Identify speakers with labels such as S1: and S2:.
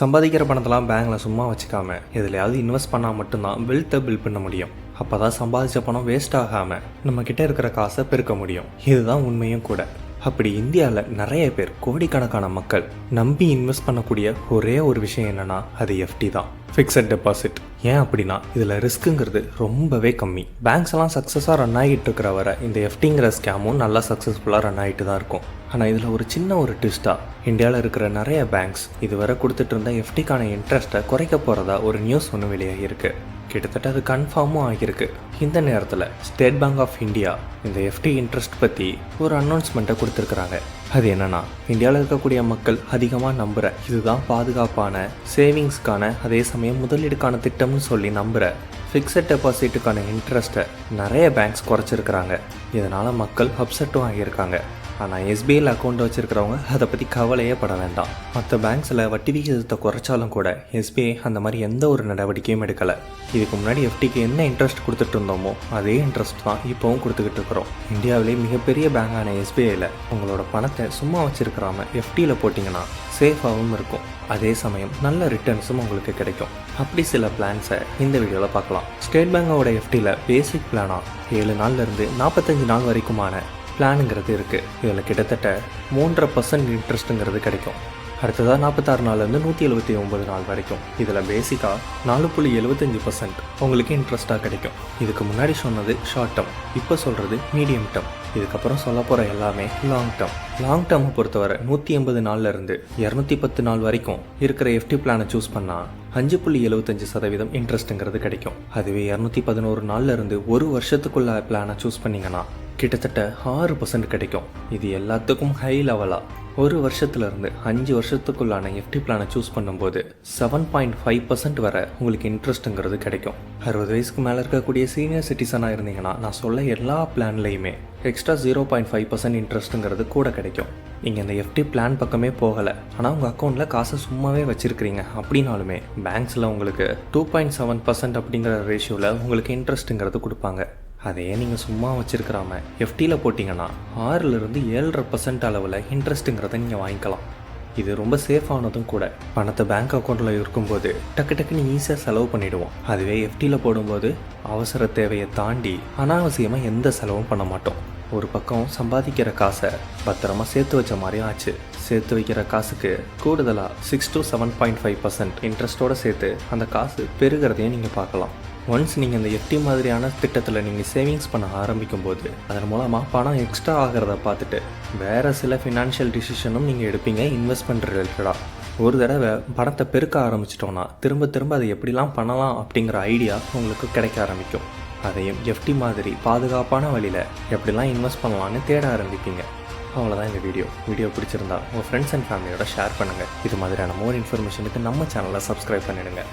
S1: சம்பாதிக்கிற பணத்தெல்லாம் பேங்க்கில் சும்மா வச்சுக்காம எதுலையாவது இன்வெஸ்ட் பண்ணால் மட்டும்தான் வெல்த்தை பில்ட் பண்ண முடியும். அப்போ தான் சம்பாதிச்ச பணம் வேஸ்ட் ஆகாமல் நம்ம கிட்ட இருக்கிற காசை பெருக்க முடியும். இதுதான் உண்மையும் கூட. அப்படி இந்தியாவில் நிறைய பேர் கோடிக்கணக்கான மக்கள் நம்பி இன்வெஸ்ட் பண்ணக்கூடிய ஒரே ஒரு விஷயம் என்னன்னா அது எஃப்டி தான். ஃபிக்ஸட் டெபாசிட் ஏன் அப்படின்னா இதில் ரிஸ்க்குங்கிறது ரொம்பவே கம்மி. பேங்க்ஸ் எல்லாம் சக்ஸஸாக ரன் ஆகிட்டு இருக்கிற வரை இந்த எஃப்டிங்கிற ஸ்கேமும் நல்லா சக்ஸஸ்ஃபுல்லாக ரன் ஆகிட்டு தான் இருக்கும். ஆனால் இதில் ஒரு சின்ன ஒரு ட்விஸ்ட்டாக இந்தியாவில் இருக்கிற நிறைய பேங்க்ஸ் இதுவரை கொடுத்துட்டு இருந்த எஃப்டிக்கான இன்ட்ரெஸ்ட்டை குறைக்க போகிறதா ஒரு நியூஸ் ஒன்று வெளியாகிருக்கு கிட்டத்தட்ட அது கன்ஃபார்மும் ஆகியிருக்கு. இந்த நேரத்தில் ஸ்டேட் பேங்க் ஆஃப் இந்தியா இந்த எஃப்டி இன்ட்ரெஸ்ட் பற்றி ஒரு அனௌன்ஸ்மெண்ட்டை கொடுத்துருக்குறாங்க. அது என்னன்னா இந்தியாவில் இருக்கக்கூடிய மக்கள் அதிகமாக நம்புகிற இதுதான் பாதுகாப்பான சேவிங்ஸ்க்கான அதே சமயம் முதலீடுக்கான திட்டம்னு சொல்லி நம்புகிற ஃபிக்ஸட் டெபாசிட்டுக்கான இன்ட்ரெஸ்ட்டை நிறைய பேங்க்ஸ் குறைச்சிருக்கிறாங்க. இதனால் மக்கள் அப்செட்டும் ஆகியிருக்காங்க. ஆனால் எஸ்பிஐயில் அக்கௌண்ட் வச்சுருக்கிறவங்க அதை பற்றி கவலையே பட வேண்டாம். மற்ற பேங்க்ஸில் வட்டி விகிதத்தை குறைச்சாலும் கூட எஸ்பிஐ அந்த மாதிரி எந்த ஒரு நடவடிக்கையும் எடுக்கலை. இதுக்கு முன்னாடி எஃப்டிக்கு என்ன இன்ட்ரெஸ்ட் கொடுத்துட்டு இருந்தோமோ அதே இன்ட்ரெஸ்ட் தான் இப்போவும் கொடுத்துக்கிட்டு இருக்கிறோம். இந்தியாவிலே மிகப்பெரிய பேங்கான எஸ்பிஐயில் உங்களோட பணத்தை சும்மா வச்சிருக்கிறாம எஃப்டியில் போட்டிங்கன்னா சேஃபாகவும் இருக்கும். அதே சமயம் நல்ல ரிட்டர்ன்ஸும் உங்களுக்கு கிடைக்கும். அப்படி சில பிளான்ஸை இந்த வீடியோவில் பார்க்கலாம். ஸ்டேட் பேங்கோட எஃப்டியில் பேசிக் பிளானாக ஏழு நாள்லேருந்து நாற்பத்தஞ்சு நாள் வரைக்குமான பிளானுங்கிறது இருக்குது இதில் கிட்டத்தட்ட மூன்றரை பர்சன்ட் இன்ட்ரெஸ்ட்டுங்கிறது கிடைக்கும். அடுத்ததாக நாற்பத்தாறு நாள்லேருந்து நூற்றி எழுபத்தி ஒம்பது நாள் வரைக்கும். இதில் பேசிக்காக நாலு புள்ளி எழுபத்தஞ்சி பர்சன்ட் உங்களுக்கு இன்ட்ரெஸ்ட்டாக கிடைக்கும். இதுக்கு முன்னாடி சொன்னது ஷார்ட் டேர்ம் இப்போ சொல்கிறது மீடியம் டேர்ம் இதுக்கப்புறம் சொல்ல போகிற எல்லாமே லாங் டேர்ம் லாங் டேர்மை பொறுத்தவரை நூற்றி எண்பது நாள்லேருந்து இரநூத்தி பத்து நாள் வரைக்கும் இருக்கிற எஃப்டி பிளானை சூஸ் பண்ணால் அஞ்சு புள்ளி எழுபத்தஞ்சு சதவீதம் இன்ட்ரெஸ்ட்டுங்கிறது கிடைக்கும். அதுவே இரநூத்தி பதினோரு நாள்ல இருந்து ஒரு வருஷத்துக்குள்ள பிளானை சூஸ் பண்ணிங்கன்னா கிட்டத்தட்ட ஆறு பர்சன்ட் கிடைக்கும். இது எல்லாத்துக்கும் ஹை லெவலாக ஒரு வருஷத்துலேருந்து அஞ்சு வருஷத்துக்குள்ளான எஃப்டி பிளானை சூஸ் பண்ணும்போது செவன் பாயிண்ட் ஃபைவ் பர்சன்ட் வரை உங்களுக்கு இன்ட்ரெஸ்ட்டுங்கிறது கிடைக்கும். அறுபது வயசுக்கு மேலே இருக்கக்கூடிய சீனியர் சிட்டிசனாக இருந்தீங்கன்னா நான் சொல்ல எல்லா பிளான்லையுமே extra zero point five percent இன்ட்ரெஸ்ட்டுங்கிறது கூட கிடைக்கும். நீங்கள் இந்த எஃப்டி பிளான் பக்கமே போகலை. ஆனால் உங்கள் அக்கௌண்ட்டில் காசை சும்மாவே வச்சுருக்கிறீங்க. அப்படின்னாலுமே பேங்க்ஸில் உங்களுக்கு டூ பாயிண்ட் செவன் பர்சன்ட் அப்படிங்கிற ரேஷியோவில் உங்களுக்கு இன்ட்ரெஸ்ட்டுங்கிறது கொடுப்பாங்க. அதையே நீங்கள் சும்மா வச்சுருக்கிறாம எஃப்டியில் போட்டிங்கன்னா ஆறுலேருந்து ஏழரை பர்சன்ட் அளவில் இன்ட்ரெஸ்ட்டுங்கிறத நீங்கள் வாங்கிக்கலாம். இது ரொம்ப சேஃபானதும் கூட. பணத்தை பேங்க் அக்கௌண்ட்டில் இருக்கும்போது டக்கு டக்குன்னு ஈஸியாக செலவு பண்ணிவிடுவோம் அதுவே எஃப்டியில் போடும்போது அவசர தேவையை தாண்டி அனாவசியமாக எந்த செலவும் பண்ண மாட்டோம். ஒரு பக்கம் சம்பாதிக்கிற காசை பத்திரமா சேர்த்து வச்ச மாதிரியும் ஆச்சு. சேர்த்து வைக்கிற காசுக்கு கூடுதலாக six to seven point five percent இன்ட்ரெஸ்ட்டோடு சேர்த்து அந்த காசு பெருகிறதையும் நீங்கள் பார்க்கலாம். ஒன்ஸ் நீங்கள் இந்த எஃப்டி மாதிரியான திட்டத்தில் நீங்கள் சேவிங்ஸ் பண்ண ஆரம்பிக்கும் போது அதன் மூலமாக பணம் எக்ஸ்ட்ரா ஆகிறத பார்த்துட்டு வேறு சில ஃபினான்ஷியல் டிசிஷனும் நீங்கள் எடுப்பீங்க இன்வெஸ்ட்மெண்ட் ரிலேட்டடாக ஒரு தடவை பணத்தை பெருக்க ஆரம்பிச்சிட்டோன்னா திரும்ப திரும்ப அதை எப்படிலாம் பண்ணலாம் அப்படிங்கிற ஐடியா உங்களுக்கு கிடைக்க ஆரம்பிக்கும். அதையும் எஃப்டி மாதிரி பாதுகாப்பான வழியில் எப்படிலாம் இன்வெஸ்ட் பண்ணலாம்னு தேட ஆரம்பிப்பீங்க. அவ்வளோதான் இந்த வீடியோ வீடியோ பிடிச்சிருந்தா உங்கள் ஃப்ரெண்ட்ஸ் அண்ட் ஃபேமிலியோட ஷேர் பண்ணுங்கள் இது மாதிரியான மோர் இன்ஃபர்மேஷனுக்கு நம்ம சேனலை சப்ஸ்கிரைப் பண்ணிடுங்க.